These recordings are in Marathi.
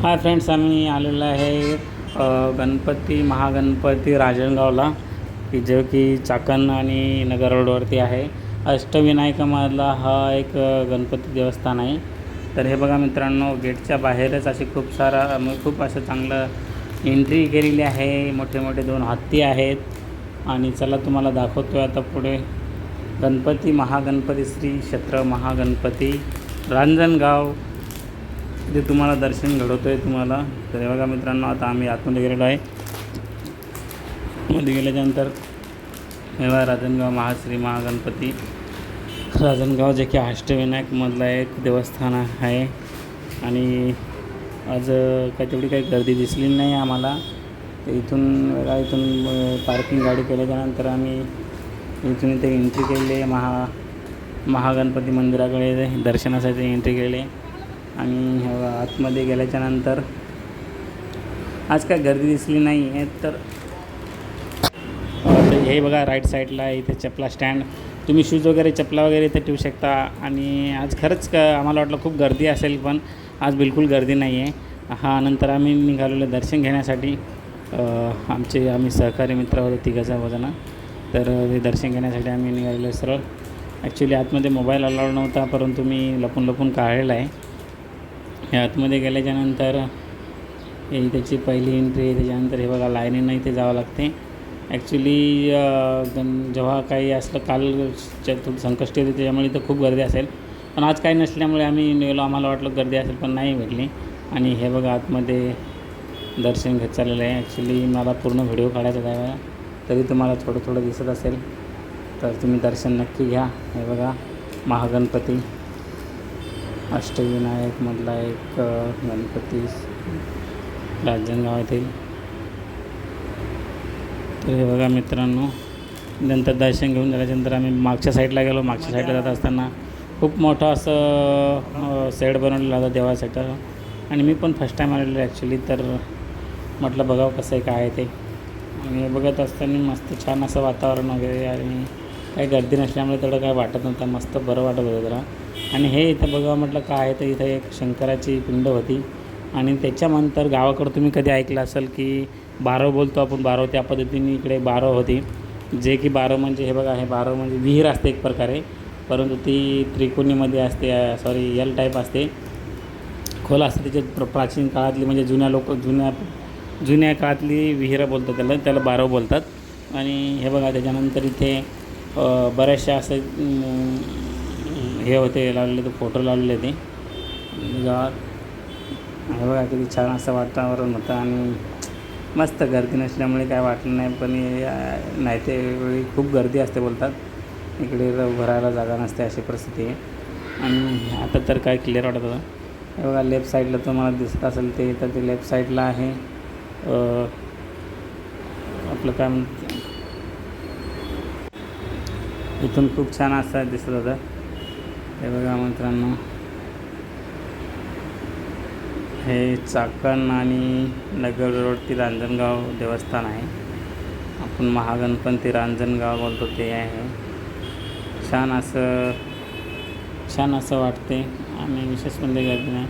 हाय फ्रेंड्स आम्ही आलेलो आहे गणपती महागणपती राजनगावला की जो की चाकण आणि नगर रोडवरती आहे. अष्टविनायकामधला हा एक गणपती देवस्थान आहे. तर हे बघा मित्रांनो गेटच्या बाहेरच असे खूप सारा खूप असं चांगलं एंट्री केलेली आहे. मोठे मोठे दोन हत्ती आहेत. आणि चला तुम्हाला दाखवतो आता पुढे. गणपती महागणपती श्री क्षेत्र महागणपती रांजणगाव. ते तुम्हाला दर्शन घडवतो आहे तुम्हाला. तर हे बघा मित्रांनो आता आम्ही आतमध्ये गेलेलो आहे. मध्ये गेल्याच्यानंतर हे बघा राजनगाव महाश्री महागणपती. राजनगाव जे की अष्टविनायकमधलं एक देवस्थान आहे. आणि आज काही तेवढी काही गर्दी दिसली नाही आम्हाला. इथून बघा इथून पार्किंग गाडी केल्याच्यानंतर आम्ही इथून इथे एंट्री केली. महा महागणपती मंदिराकडे दर्शनासाठी एंट्री केली. आहे आणि आतमध्ये गेल्याच्यानंतर आज काय गर्दी दिसली नाही आहे तर हे बघा राईट साईडला इथे चपला स्टँड तुम्ही शूज वगैरे चपला वगैरे इथे ठेवू शकता. आणि आज खरंच क आम्हाला वाटलं खूप गर्दी असेल पण आज बिलकुल गर्दी नाही आहे हा नंतर आम्ही निघालेलो दर्शन घेण्यासाठी. आमचे आम्ही सहकारी मित्र होतो तिघाचा वजना तर ते दर्शन घेण्यासाठी आम्ही निघालेलो सरळ. ॲक्च्युली आतमध्ये मोबाईल अलाउड नव्हता परंतु मी लपून लपून काढलेला आहे. हे आतमध्ये गेल्याच्यानंतर ही त्याची पहिली एंट्री आहे त्याच्यानंतर हे बघा लाईनीनं इथे जावं लागते. ॲक्च्युली जेव्हा काही असलं काल चतुर्थ संकष्टी होती त्याच्यामुळे इथं खूप गर्दी असेल. पण आज काही नसल्यामुळे आम्ही नेलो आम्हाला वाटलं गर्दी असेल पण नाही भेटली. आणि हे बघा आतमध्ये दर्शन घेत चाललेलं आहे. ॲक्च्युली मला पूर्ण व्हिडिओ काढायचा आहे. तरी तुम्हाला थोडं थोडं दिसत असेल. तर तुम्ही दर्शन नक्की घ्या. हे बघा महागणपती. अष्टविनायकमधला एक गणपती राजनगाव येथील तर हे बघा मित्रांनो नंतर दर्शन घेऊन झाल्याच्यानंतर आम्ही मागच्या साईडला गेलो. मागच्या साईडला जात असताना खूप मोठं असं सेड बनवलेलं होतं देवासाठी. आणि मी पण फर्स्ट टाईम आलेलो ॲक्च्युली तर म्हटलं बघावं कसं आहे काय आहे ते. आणि बघत असताना मस्त छान असं वातावरण वगैरे आणि काही गर्दी नसल्यामुळे तेवढं काय वाटत नव्हतं. मस्त बरं वाटत होतं जरा. आणि हे इथं बघावं म्हटलं काय आहे तर इथं एक शंकराची पिंड होती. आणि त्याच्यानंतर गावाकडं तुम्ही कधी ऐकलं असेल की बारव बोलतो आपण बारव त्या पद्धतीने इकडे बारव होती. जे की बारव म्हणजे हे बघा हे बारव म्हणजे विहीर असते एक प्रकारे. परंतु ती त्रिकोणीमध्ये असते सॉरी यल टाईप असते. खोल असते त्याच्यात प्र प्राचीन काळातली म्हणजे जुन्या लोक जुन्या जुन्या काळातली विहिरं बोलतात त्याला त्याला बारव बोलतात. आणि हे बघा त्याच्यानंतर इथे बऱ्याचशा असं हे होते लावलेले ते फोटो लावलेले ते गावात हे बघा किती छान असं वातावरण होतं आणि मस्त गर्दी नसल्यामुळे काय वाटलं नाही पण नाही ते वेळी खूप गर्दी असते बोलतात. इकडे भरायला जागा नसते अशी परिस्थिती आहे. आणि आता तर काय क्लिअर वाटत होतं. हे बघा लेफ्ट साईडला तुम्हाला दिसत असेल ते तर ते लेफ्ट साईडला आहे. आपलं काय म्हणते इथून खूप छान असं दिसत होता. हे बघा मित्रांनो. हे चाकण आणि नगर रोड ती रांजणगाव देवस्थान आहे. आपण महागणपती रांजणगाव बोलतो ते आहे. छान असं छान असं वाटते आणि विशेष म्हणजे गर्दी नाही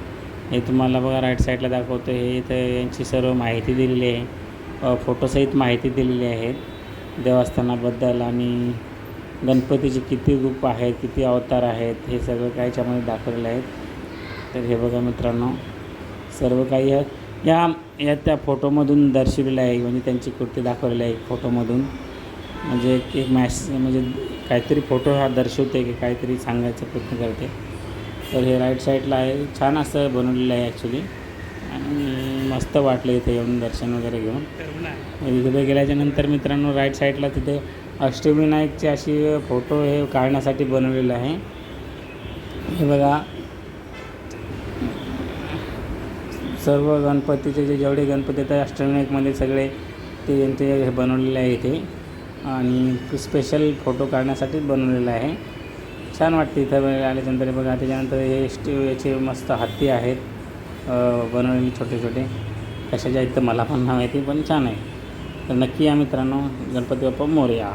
हे तुम्हाला बघा राईट साईडला दाखवतो. हे इथं यांची सर्व माहिती दिलेली आहे. फोटोसहित माहिती दिलेली आहे. देवस्थानाबद्दल आणि गणपतीचे किती रूप आहेत किती अवतार आहेत हे सगळं काय याच्यामध्ये दाखवलेलं आहे. तर हे बघा मित्रांनो सर्व काही या या या त्या फोटोमधून दर्शवलेलं आहे म्हणजे त्यांची कृती दाखवलेली आहे फोटोमधून. म्हणजे एक एक मॅस म्हणजे काहीतरी फोटो हा दर्शवते की काहीतरी सांगायचा प्रयत्न करते. तर हे राईट साईडला आहे. छान असं बनवलेलं आहे ॲक्च्युली आणि मस्त वाटलं इथे येऊन दर्शन वगैरे घेऊन. तिथे गेल्याच्यानंतर मित्रांनो राईट साईडला तिथे अष्टविनायकचे अशी फोटो हे काढण्यासाठी बनवलेलं आहे. हे बघा. सर्व गणपतीचे जे जेवढे गणपती आहेत अष्टविनायकमध्ये सगळे ते यांचे हे बनवलेले आहे इथे. आणि स्पेशल फोटो काढण्यासाठीच बनवलेलं आहे. छान वाटते इथं आल्याच्यानंतर. बघा त्याच्यानंतर हे स्टे याचे मस्त हत्ती आहेत. बनवलेले छोटे छोटे कशाच्या आहेत तर मला पण नाव माहिती पण छान आहे. तर नक्की या मित्रांनो गणपती बाप्पा मोरया.